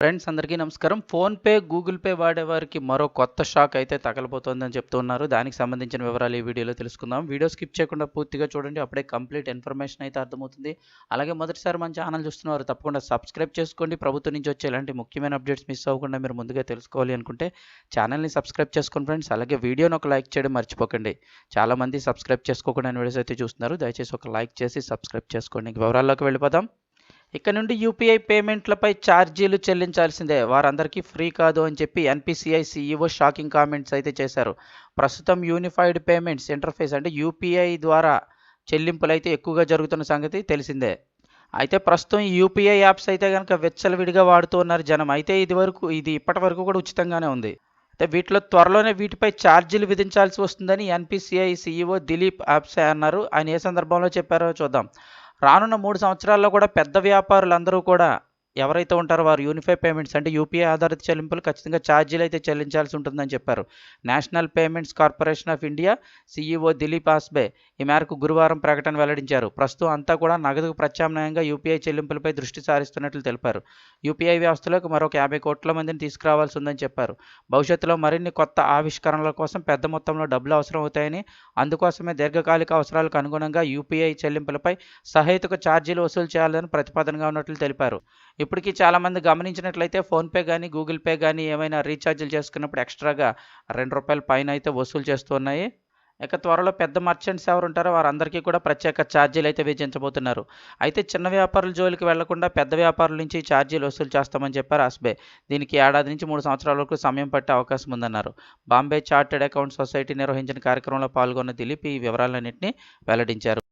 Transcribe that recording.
Friends అందరికీ నమస్కారం. PhonePe Google pay వాడేవారికి మరో కొత్త షాక్ అయితే తగలబోతోందని చెప్తున్నారు. దానికి సంబంధించిన వివరాలు ఈ వీడియోలో తెలుసుకుందాం. వీడియో స్కిప్ చేయకుండా పూర్తిగా చూడండి. అప్పుడే కంప్లీట్ ఇన్ఫర్మేషన్ అయితే అర్థమవుతుంది. అలాగే మొదటిసారి మన ఛానల్ చూస్తున్నవారు తప్పకుండా సబ్స్క్రైబ్ చేసుకోండి. ప్రభుత్వం నుంచి వచ్చే ఇలాంటి ముఖ్యమైన అప్డేట్స్ మిస్ అవ్వకుండా మీరు ముందుగా తెలుసుకోవాలి అనుకుంటే ఛానల్ని సబ్స్క్రైబ్ చేసుకోండి ఫ్రెండ్స్. అలాగే వీడియోని ఒక లైక్ చేయడం మర్చిపోకండి. చాలామంది సబ్స్క్రైబ్ చేసుకోకుండా వీడియోస్ అయితే చూస్తున్నారు. దయచేసి ఒక లైక్ చేసి సబ్స్క్రైబ్ చేసుకోండి. వివరాల్లోకి వెళ్ళిపోదాం. ఇక నుండి యూపీఐ పేమెంట్లపై ఛార్జీలు చెల్లించాల్సిందే. వారందరికీ ఫ్రీ కాదు అని చెప్పి ఎన్పిసిఐ సీఈఓ షాకింగ్ కామెంట్స్ అయితే చేశారు. ప్రస్తుతం యూనిఫైడ్ పేమెంట్స్ ఇంటర్ఫేస్ అంటే యూపీఐ ద్వారా చెల్లింపులు అయితే ఎక్కువగా జరుగుతున్న సంగతి తెలిసిందే. అయితే ప్రస్తుతం యూపీఐ యాప్స్ అయితే కనుక వెచ్చలవిడిగా వాడుతూ ఉన్నారు జనం. అయితే ఇది వరకు ఇది ఇప్పటి వరకు కూడా ఉచితంగానే ఉంది. అయితే వీటిలో త్వరలోనే వీటిపై ఛార్జీలు విధించాల్సి వస్తుందని ఎన్పిసిఐ సీఈఓ దిలీప్ ఆప్సే అన్నారు. ఆయన ఏ సందర్భంలో చెప్పారో చూద్దాం. రానున్న మూడు సంవత్సరాల్లో కూడా పెద్ద వ్యాపారులందరూ కూడా ఎవరైతే ఉంటారో వారు యూనిఫై పేమెంట్స్ అంటే యూపీఐ ఆధారిత చెల్లింపులు ఖచ్చితంగా ఛార్జీలు అయితే చెల్లించాల్సి ఉంటుందని చెప్పారు. National payments corporation of India CEO Dilip Asbe ఈ మేరకు గురువారం ప్రకటన వెల్లడించారు. ప్రస్తుతం అంతా కూడా నగదుకు ప్రత్యామ్నాయంగా యూపీఐ చెల్లింపులపై దృష్టి సారిస్తున్నట్లు తెలిపారు. యూపీఐ వ్యవస్థలోకి మరొక యాభై కోట్ల మందిని తీసుకురావాల్సి ఉందని చెప్పారు. భవిష్యత్తులో మరిన్ని కొత్త ఆవిష్కరణల కోసం పెద్ద మొత్తంలో డబ్బులు అవసరం అవుతాయని అందుకోసమే దీర్ఘకాలిక అవసరాలకు అనుగుణంగా యూపీఐ చెల్లింపులపై సహేతుక ఛార్జీలు వసూలు చేయాలని ప్రతిపాదనగా ఉన్నట్లు తెలిపారు. ఇప్పటికీ చాలామంది గమనించినట్లయితే ఫోన్పే కానీ గూగుల్ పే కానీ ఏమైనా రీఛార్జీలు చేసుకున్నప్పుడు ఎక్స్ట్రాగా రెండు రూపాయల పైన అయితే వసూలు చేస్తున్నాయి ఇక త్వరలో పెద్ద మర్చెంట్స్ ఎవరు ఉంటారో వారందరికీ కూడా ప్రత్యేక ఛార్జీలు అయితే విధించబోతున్నారు. అయితే చిన్న వ్యాపారుల జోలికి వెళ్ళకుండా పెద్ద వ్యాపారుల నుంచి ఛార్జీలు వసూలు చేస్తామని చెప్పారు ఆస్బే దీనికి ఏడాది నుంచి మూడు సంవత్సరాల వరకు సమయం పట్టే అవకాశం ఉందన్నారు. బాంబే చార్టెడ్ అకౌంట్ సొసైటీ నిర్వహించిన కార్యక్రమంలో పాల్గొన్న దిలీప్ ఈ వివరాలన్నింటినీ వెల్లడించారు.